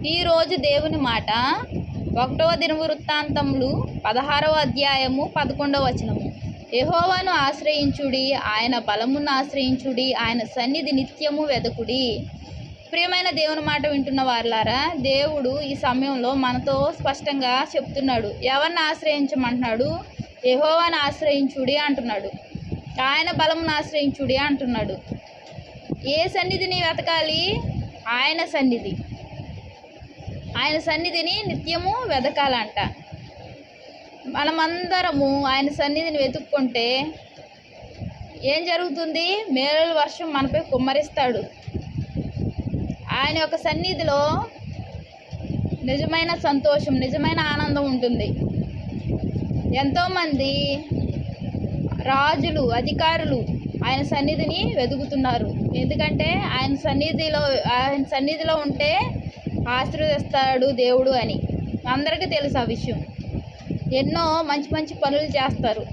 ఈరోజు దేవుని మాట. ఒకటవ దినవృత్తాంతములు పదహారవ అధ్యాయము పదకొండవ వచనము. యహోవాను ఆశ్రయించుడి ఆయన బలమును ఆశ్రయించుడి ఆయన సన్నిధి నిత్యము వెదకుడి. ప్రియమైన దేవుని మాట వింటున్న వారులారా దేవుడు ఈ సమయంలో మనతో స్పష్టంగా చెప్తున్నాడు. ఎవరిని ఆశ్రయించమంటున్నాడు? యహోవాను ఆశ్రయించుడి అంటున్నాడు. ఆయన బలమును ఆశ్రయించుడి అంటున్నాడు. ఏ సన్నిధిని వెతకాలి? ఆయన సన్నిధి. ఆయన సన్నిధిని నిత్యము వెదకాలంట. మనమందరము ఆయన సన్నిధిని వెతుక్కుంటే ఏం జరుగుతుంది? మేలుల వర్షం మనపై కుమ్మరిస్తాడు. ఆయన యొక్క సన్నిధిలో నిజమైన సంతోషం నిజమైన ఆనందం ఉంటుంది. ఎంతోమంది రాజులు అధికారులు ఆయన సన్నిధిని వెతుకుతున్నారు. ఎందుకంటే ఆయన సన్నిధిలో ఆయన సన్నిధిలో ఉంటే ఆశీర్వదిస్తాడు దేవుడు అని. అందరికీ తెలుసు ఆ విషయం. ఎన్నో మంచి మంచి పనులు చేస్తారు.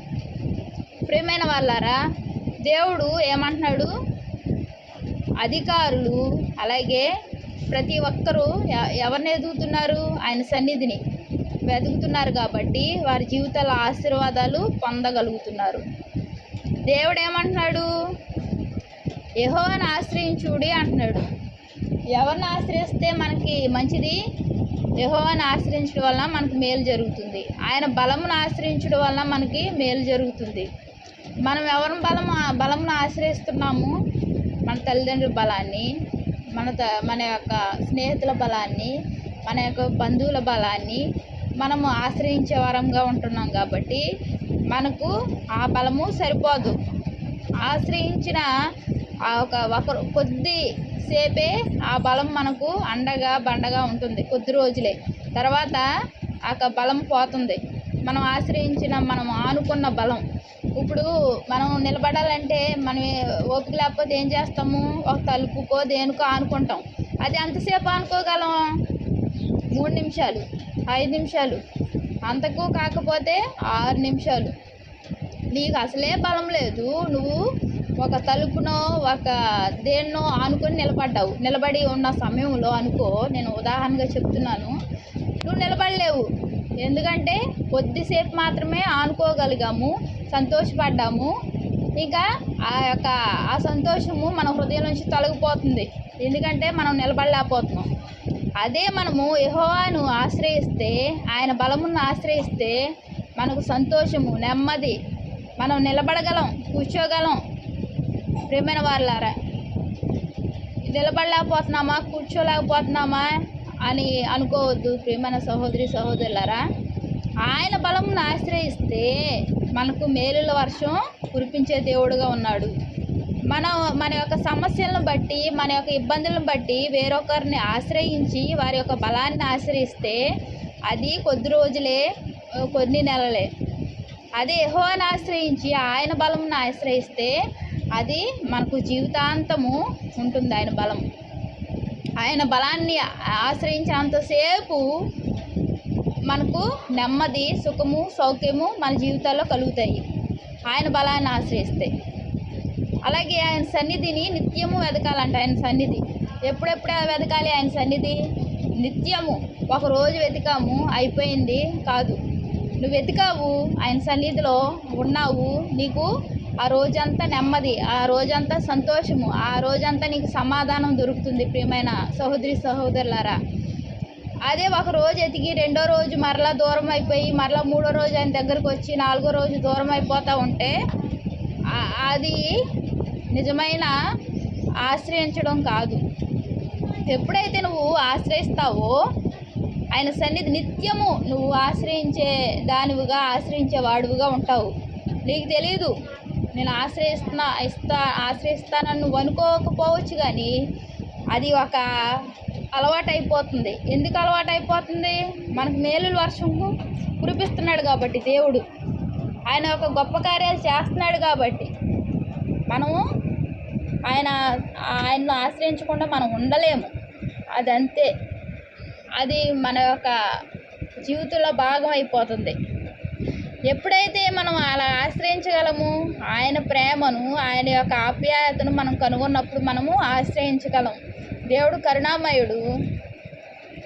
ప్రియమైన వాళ్ళారా దేవుడు ఏమంటున్నాడు? అధికారులు అలాగే ప్రతి ఒక్కరూ ఎ- ఎవరిని ఎదుగుతున్నారు? ఆయన సన్నిధిని. వెతుకుతున్నారు కాబట్టి వారి జీవితాల ఆశీర్వాదాలు పొందగలుగుతున్నారు. దేవుడు ఏమంటున్నాడు? యహోవాని ఆశ్రయించుడి అంటున్నాడు. ఎవరిని ఆశ్రయిస్తే మనకి మంచిది? యహోవాని ఆశ్రయించడం వల్ల మనకి మేలు జరుగుతుంది. ఆయన బలమును ఆశ్రయించడం వల్ల మనకి మేలు జరుగుతుంది. మనం ఎవరి బలం బలమును ఆశ్రయిస్తున్నాము? మన తల్లిదండ్రుల బలాన్ని మన త మన యొక్క స్నేహితుల బలాన్ని మన యొక్క బంధువుల బలాన్ని మనము ఆశ్రయించే వరంగా ఉంటున్నాం కాబట్టి మనకు ఆ బలము సరిపోదు. ఆశ్రయించిన ఒక ఒక కొద్ది సేపే ఆ బలం మనకు అండగా బండగా ఉంటుంది కొద్ది రోజులే. తర్వాత ఆ యొక్క బలం పోతుంది. మనం ఆశ్రయించిన మనం ఆనుకున్న బలం. ఇప్పుడు మనం నిలబడాలంటే మనం ఓపిక లేకపోతే ఏం చేస్తాము? ఒక తలుపుకో దేనికో ఆనుకుంటాం. అది ఎంతసేపు ఆనుకోగలం? మూడు నిమిషాలు ఐదు నిమిషాలు. అంతకు కాకపోతే ఆరు నిమిషాలు. నీకు అసలే బలం లేదు. నువ్వు ఒక తలుపునో ఒక దేన్నో ఆనుకొని నిలబడ్డావు. నిలబడి ఉన్న సమయంలో అనుకో నేను ఉదాహరణగా చెప్తున్నాను. నువ్వు నిలబడలేవు. ఎందుకంటే కొద్దిసేపు మాత్రమే ఆనుకోగలిగాము సంతోషపడ్డాము. ఇంకా ఆ యొక్క ఆ సంతోషము మన హృదయం నుంచి తొలగిపోతుంది. ఎందుకంటే మనం నిలబడలేకపోతున్నాం. అదే మనము యహోవాను ఆశ్రయిస్తే ఆయన బలమును ఆశ్రయిస్తే మనకు సంతోషము నెమ్మది. మనం నిలబడగలం కూర్చోగలం. ప్రేమైన వాళ్ళారా నిలబడలేకపోతున్నామా? కూర్చోలేకపోతున్నామా? అని అనుకోవద్దు ప్రేమైన సహోదరి సహోదరులారా. ఆయన బలమును ఆశ్రయిస్తే మనకు మేలుల వర్షం కురిపించే దేవుడుగా ఉన్నాడు. మనం మన యొక్క సమస్యలను బట్టి మన యొక్క ఇబ్బందులను బట్టి వేరొకరిని ఆశ్రయించి వారి యొక్క బలాన్ని ఆశ్రయిస్తే అది కొద్ది రోజులే కొన్ని నెలలే. అదే యెహోవాను ఆశ్రయించి ఆయన బలమును ఆశ్రయిస్తే అది మనకు జీవితాంతము ఉంటుంది ఆయన బలం. ఆయన బలాన్ని ఆశ్రయించినంతసేపు మనకు నెమ్మది సుఖము సౌఖ్యము మన జీవితాల్లో కలుగుతాయి. ఆయన బలాన్ని ఆశ్రయిస్తే. అలాగే ఆయన సన్నిధిని నిత్యము వెతకాలంట ఆయన సన్నిధి. ఎప్పుడెప్పుడు వెతకాలి ఆయన సన్నిధి? నిత్యము. ఒక రోజు వెతికాము అయిపోయింది కాదు. నువ్వు వెతికావు ఆయన సన్నిధిలో ఉన్నావు నీకు ఆ రోజంతా నెమ్మది ఆ రోజంతా సంతోషము ఆ రోజంతా నీకు సమాధానం దొరుకుతుంది ప్రియమైన సహోదరి సహోదరులారా. అదే ఒక రోజు ఎతికి రెండో రోజు మరలా దూరం అయిపోయి మరలా మూడో రోజు ఆయన దగ్గరకు వచ్చి నాలుగో రోజు దూరం అయిపోతూ ఉంటే అది నిజమైన ఆశ్రయించడం కాదు. ఎప్పుడైతే నువ్వు ఆశ్రయిస్తావో ఆయన సన్నిధి నిత్యము నువ్వు ఆశ్రయించే దానివిగా ఆశ్రయించే వాడువుగా ఉంటావు. నీకు తెలియదు నేను ఆశ్రయిస్తున్నా ఇస్తా ఆశ్రయిస్తానని నువ్వు అనుకోకపోవచ్చు కానీ అది ఒక అలవాటు అయిపోతుంది ఎందుకు అలవాటు అయిపోతుంది మనకు మేలుల వర్షం కురిపిస్తున్నాడు కాబట్టి దేవుడు. ఆయన ఒక గొప్ప కార్యాలు చేస్తున్నాడు కాబట్టి మనము ఆయన ఆయన్ను ఆశ్రయించకుండా మనం ఉండలేము. అదంతే. అది మన యొక్క జీవితంలో భాగం అయిపోతుంది ఎప్పుడైతే మనం అలా ఆశ్రయించగలము ఆయన ప్రేమను ఆయన యొక్క ఆప్యాయతను మనం కనుగొన్నప్పుడు మనము ఆశ్రయించగలం. దేవుడు కరుణామయుడు.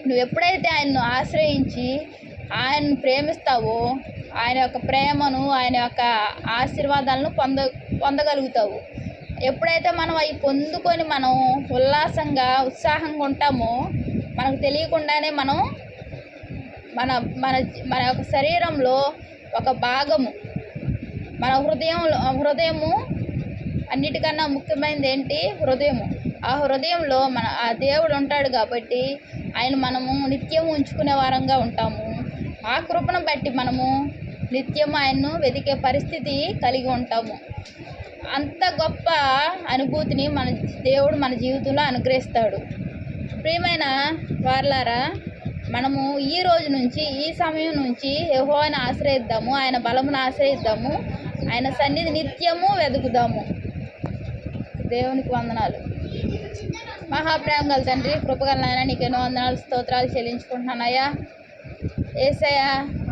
నువ్వు ఎప్పుడైతే ఆయన్ను ఆశ్రయించి ఆయన్ను ప్రేమిస్తావో ఆయన యొక్క ప్రేమను ఆయన యొక్క ఆశీర్వాదాలను పొంద పొందగలుగుతావు. ఎప్పుడైతే మనం అవి పొందుకొని మనం ఉల్లాసంగా ఉత్సాహంగా ఉంటామో మనకు తెలియకుండానే మనం మన మన మన యొక్క శరీరంలో ఒక భాగము. మన హృదయంలో హృదయము అన్నిటికన్నా ముఖ్యమైనది ఏంటి? హృదయము. ఆ హృదయంలో మన ఆ దేవుడు ఉంటాడు కాబట్టి ఆయన మనము నిత్యం ఉంచుకునే వారంగా ఉంటాము. ఆ కృపను బట్టి మనము నిత్యం ఆయన్ను వెతికే పరిస్థితి కలిగి ఉంటాము. అంత గొప్ప అనుభూతిని మన దేవుడు మన జీవితంలో అనుగ్రహిస్తాడు. ప్రియమైన వార్లారా మనము ఈ రోజు నుంచి ఈ సమయం నుంచి యహోవాని ఆశ్రయిద్దాము ఆయన బలమును ఆశ్రయిద్దాము ఆయన సన్నిధి నిత్యము వెతుకుదాము దేవునికి వందనాలు. మహాప్రేమ గల తండ్రి కృపగల నాయన నీకు ఎన్నో వందనాలు స్తోత్రాలు చెల్లించుకుంటున్నానయ్యా ఏసయ్యా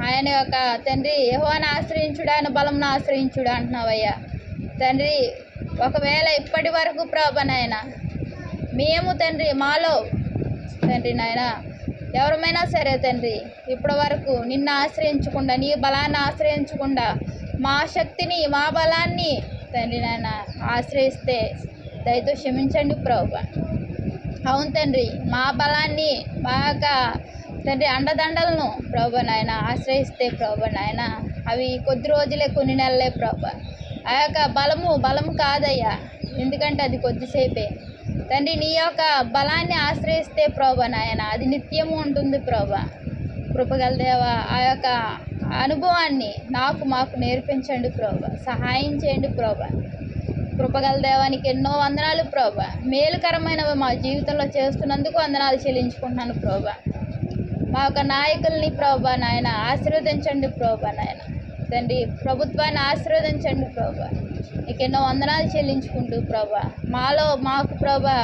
ఆయన యొక్క తండ్రి యెహోవాని ఆశ్రయించుడు ఆయన బలంను ఆశ్రయించుడు అంటున్నావయ్యా. తండ్రి ఒకవేళ ఇప్పటి వరకు ప్రభ మేము తండ్రి మాలో తండ్రి నాయన ఎవరమైనా సరే తండ్రి ఇప్పటి వరకు నిన్ను ఆశ్రయించకుండా నీ బలాన్ని ఆశ్రయించకుండా మా శక్తిని మా బలాన్ని తండ్రి నాయన ఆశ్రయిస్తే దయతో క్షమించండి ప్రభు. అవును తండ్రి మా బలాన్ని మా యొక్క తండ్రి అండదండలను ప్రభు నాయన ఆశ్రయిస్తే ప్రభు నాయన. అవి కొద్ది రోజులే కొన్ని నెలలే ప్రభు. ఆ యొక్క బలము బలము కాదయ్యా. ఎందుకంటే అది కొద్దిసేపే. తండ్రి నీ యొక్క బలాన్ని ఆశ్రయిస్తే ప్రభా నాయన. అది నిత్యము ఉంటుంది ప్రభా. కృపగల దేవ ఆ యొక్క అనుభవాన్ని నాకు మాకు నేర్పించండి ప్రభా. సహాయం చేయండి ప్రభా. కృపగల దేవానికి ఎన్నో వందనాలు ప్రభా. మేలుకరమైనవి మా జీవితంలో చేస్తున్నందుకు వందనాలు చెల్లించుకుంటున్నాను ప్రభా. మా యొక్క నాయకుల్ని ప్రభా నాయన ఆశీర్వదించండి ప్రభా నాయన. తండ్రి ప్రభుత్వాన్ని ఆశీర్వదించండి ప్రభా. నీకు ఎన్నో వందనాలు చెల్లించుకుంటూ ప్రభా. మాలో మాకు ప్రభా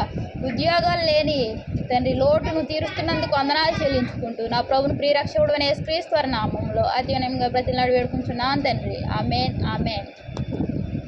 ఉద్యోగాలు లేని తండ్రి లోటును తీరుస్తున్నందుకు వందనాలు చెల్లించుకుంటూ నా ప్రభుని ప్రియరక్షకుడు అనే క్రీస్తు నామంలో అతి వినయంగా ప్రతినాడు వేడుకుంటున్నాను తండ్రి. Amen amen.